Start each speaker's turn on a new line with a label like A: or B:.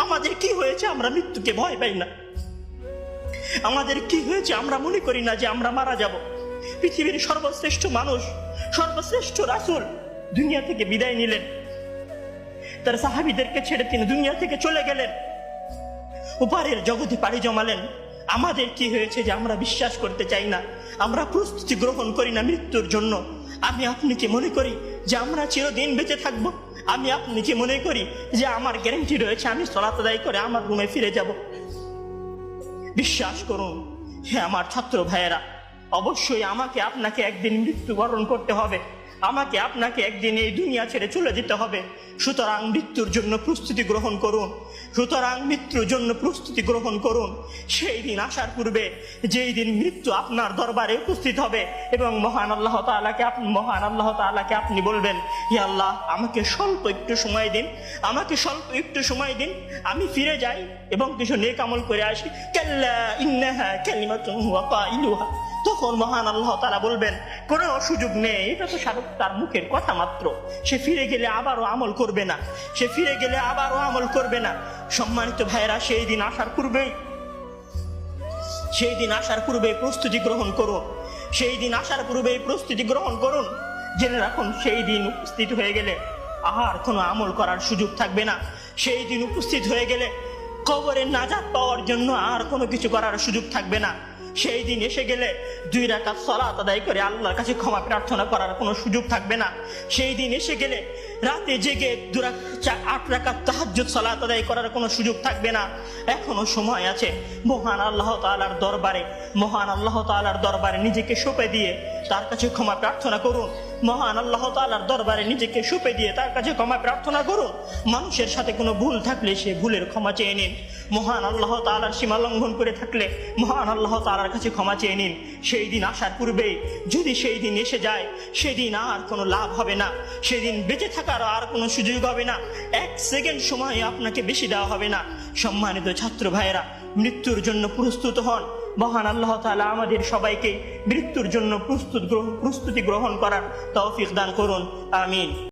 A: আমাদের কি হয়েছে আমরা মৃত্যুকে ভয় পাই না? আমাদের কি হয়েছে আমরা মনে করি না যে আমরা মারা যাব? পৃথিবীর সর্বশ্রেষ্ঠ মানুষ, সর্বশ্রেষ্ঠ রাসূল দুনিয়া থেকে বিদায় নিলেন। তার সাহাবিদেরকে ছেড়ে তিনি দুনিয়া থেকে চলে গেলেন। উপারের জগতে পাড়ি জমালেন। আমাদের কি হয়েছে যে আমরা বিশ্বাস করতে চাই না? আমরা প্রস্তুতি গ্রহণ করি না মৃত্যুর জন্য। আমি আপনি কি মনে করি যে আমরা চিরদিন বেঁচে থাকব? আমি আপনি কি মনে করি যে আমার গ্যারেন্টি রয়েছে, আমি সলাত করে আমার রুমে ফিরে যাব। বিশ্বাস করুন হ্যাঁ আমার ছাত্র ভাইয়েরা, অবশ্যই আমাকে আপনাকে একদিন মৃত্যুবরণ করতে হবে। আমাকে আপনাকে একদিন এই দুনিয়া ছেড়ে চলে যেতে হবে। সুতরাং মৃত্যুর জন্য প্রস্তুতি গ্রহণ করুন। সুতরাং মৃত্যুর জন্য প্রস্তুতি গ্রহণ করুন। সেই দিন আসার পূর্বে, যেই দিন মৃত্যু আপনার দরবারে উপস্থিত হবে এবং মহান আল্লাহ তাআলাকে আপনি মহান আল্লাহ তাআলাকে আপনি বলবেন, হে আল্লাহ, আমাকে স্বল্প একটু সময় দিন, আমাকে স্বল্প একটু সময় দিন, আমি ফিরে যাই এবং কিছু নেক আমল করে আসি। কেল্লা ইন্নাহা কালিমাতুন হুয়া কাইলুহা। তখন মহান আল্লাহ তারা বলবেন, কোনো সুযোগ নেই, এটা তো সাধক তার মুখের কথা মাত্র। সে ফিরে গেলে আবারও আমল করবে না। সে ফিরে গেলে আবারও আমল করবে না। সম্মানিত ভাইয়েরা, সেই দিন আসার পূর্বেই, সেই দিন আসার পূর্বে প্রস্তুতি গ্রহণ করুন সেই দিন আসার পূর্বে প্রস্তুতি গ্রহণ করুন। জেনে রাখুন, সেই দিন উপস্থিত হয়ে গেলে আর কোনো আমল করার সুযোগ থাকবে না। সেই দিন উপস্থিত হয়ে গেলে কবরের নাজাত পাওয়ার জন্য আর কোনো কিছু করার সুযোগ থাকবে না। সেই দিন এসে গেলে দুই রাকাত সলাত আদায় করে আল্লাহর কাছে ক্ষমা প্রার্থনা করার কোনো সুযোগ থাকবে না। সেই দিন এসে গেলে রাতে জেগে দুরা চা- আট রাকাত তাহাজ্জুদ সলাত আদায় করার কোনো সুযোগ থাকবে না। এখনও সময় আছে। মহান আল্লাহ তাআলার দরবারে, মহান আল্লাহ তাআলার দরবারে নিজেকে সঁপে দিয়ে তার কাছে ক্ষমা প্রার্থনা করুন। মহান আল্লাহ তালার দরবারে নিজেকে সুপে দিয়ে তার কাছে ক্ষমা প্রার্থনা করুন মানুষের সাথে কোনো ভুল থাকলে সে ভুলের ক্ষমা চেয়ে নিন। মহান আল্লাহ তালার সীমা লঙ্ঘন করে থাকলে মহান আল্লাহ তালার কাছে ক্ষমা চেয়ে নিন। সেই দিন আসার পূর্বেই যদি সেই দিন এসে যায়, সেদিন আর কোনো লাভ হবে না। সেদিন বেঁচে থাকার আর কোনো সুযোগ হবে না। এক সেকেন্ড সময় আপনাকে বেশি দেওয়া হবে না। সম্মানিত ছাত্র ভাইয়েরা, মৃত্যুর জন্য প্রস্তুত হন। মহান আল্লাহ তালা আমাদের সবাইকে মৃত্যুর জন্য প্রস্তুত প্রস্তুতি গ্রহণ করার তৌফিক দান করুন। আমিন।